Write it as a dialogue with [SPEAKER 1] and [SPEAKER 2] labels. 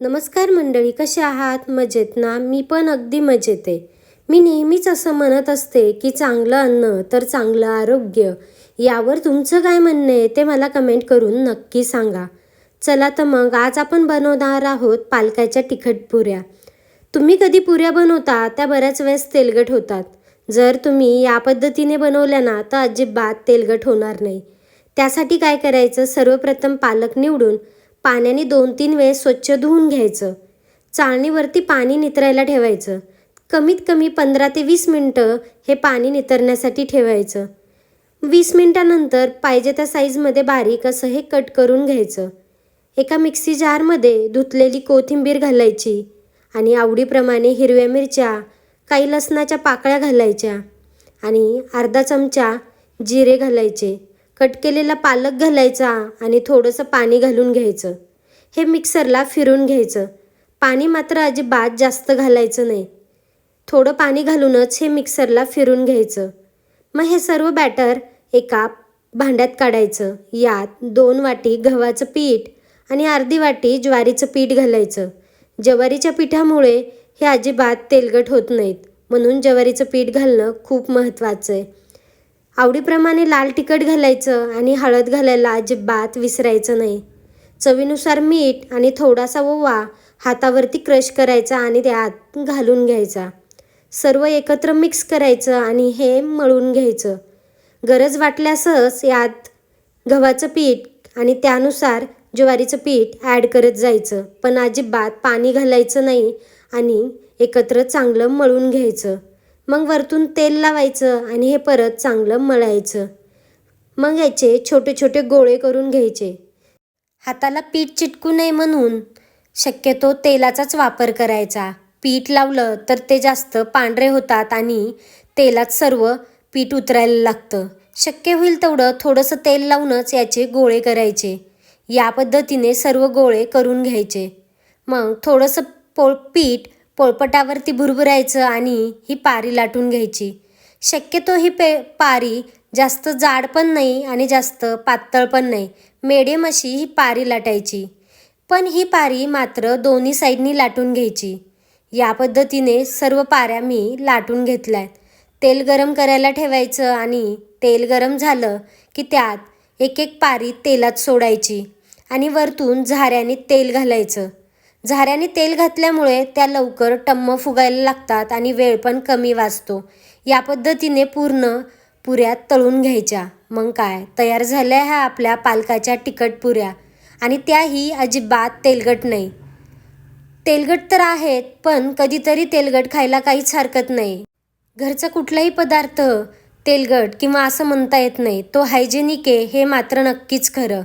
[SPEAKER 1] नमस्कार मंडळी कसे आहात? मजेत ना? मी पण अगदी मजेत आहे. मी नेहमीच असं म्हणत असते की चांगलं अन्न तर चांगलं आरोग्य. यावर तुमचं काय म्हणणं आहे ते मला कमेंट करून नक्की सांगा. चला तर मग आज आपण बनवणार आहोत पालकाच्या तिखट पुऱ्या. तुम्ही कधी पुऱ्या बनवता? त्या बऱ्याच वेळेस तेलगट होतात. जर तुम्ही या पद्धतीने बनवल्या ना तर अजिबात तेलगट होणार नाही. त्यासाठी काय करायचं? सर्वप्रथम पालक निवडून पाण्याने दोन तीन वेळेस स्वच्छ धुवून घ्यायचं. चाळणीवरती पाणी नितरायला ठेवायचं. कमीत कमी पंधरा ते वीस मिनटं हे पाणी नितरण्यासाठी ठेवायचं. वीस मिनटानंतर पाहिजे त्या साईजमध्ये बारीक असं हे कट करून घ्यायचं. एका मिक्सी जारमध्ये धुतलेली कोथिंबीर घालायची आणि आवडीप्रमाणे हिरव्या मिरच्या काही लसणाच्या पाकळ्या घालायच्या आणि अर्धा चमचा जिरे घालायचे. कट केलेला पालक घालायचा आणि थोडंसं पाणी घालून घ्यायचं. हे मिक्सरला फिरून घ्यायचं. पाणी मात्र अजिबात जास्त घालायचं नाही. थोडं पाणी घालूनच हे मिक्सरला फिरून घ्यायचं. मग हे सर्व बॅटर एका भांड्यात काढायचं. यात दोन वाटी गव्हाचं पीठ आणि अर्धी वाटी ज्वारीचं पीठ घालायचं. ज्वारीच्या पिठामुळे हे अजिबात तेलगट होत नाहीत. म्हणून ज्वारीचं पीठ घालणं खूप महत्त्वाचं आहे. आवडीप्रमाणे लाल तिखट घालायचं आणि हळद घालायला अजिबात विसरायचं नाही. चवीनुसार मीठ आणि थोडासा ओवा हातावरती क्रश करायचा आणि त्यात घालून घ्यायचा. सर्व एकत्र मिक्स करायचं आणि हे मळून घ्यायचं. गरज वाटल्यासच यात गव्हाचं पीठ आणि त्यानुसार ज्वारीचं पीठ ॲड करत जायचं. पण अजिबात पाणी घालायचं नाही आणि एकत्र चांगलं मळून घ्यायचं. मग वरतून तेल लावायचं आणि हे परत चांगलं मळायचं. मग याचे छोटे छोटे गोळे करून घ्यायचे. हाताला पीठ चिटकू नये म्हणून शक्यतो तेलाचाच वापर करायचा. पीठ लावलं तर ते जास्त पांढरे होतात आणि तेलात सर्व पीठ उतरायला लागतं. शक्य होईल तेवढं थोडंसं तेल लावूनच याचे गोळे करायचे. या पद्धतीने सर्व गोळे करून घ्यायचे. मग थोडंसं पो पीठ पोळपटावरती भुरभुरायचं आणि ही पारी लाटून घ्यायची. शक्यतो ही पे पारी जास्त जाड पण नाही आणि जास्त पातळ पण नाही. मेडियम अशी ही पारी लाटायची. पण ही पारी मात्र दोन्ही साईडनी लाटून घ्यायची. या पद्धतीने सर्व पाऱ्या मी लाटून घेतल्या तेल गरम करायला ठेवायचं आणि तेल गरम झालं की त्यात एक एक पारी तेलात सोडायची आणि वरतून झाऱ्याने तेल घालायचं. झाऱ्याने तेल घातल्यामुळे त्या लवकर टम्म फुगायला लागतात आणि वेळ पण कमी वाचतो. या पद्धतीने पूर्ण पुऱ्या तळून घ्यायच्या. मग काय? तयार झाल्या ह्या आपल्या पालकाच्या तिखट पुऱ्या. आणि त्याही अजिबात तेलगट नाही. तेलगट तर आहेत पण कधीतरी तेलगट खायला काहीच हरकत नाही. घरचा कुठलाही पदार्थ तेलगट किंवा असं म्हणता येत नाही. तो हायजेनिक आहे हे मात्र नक्कीच खरं.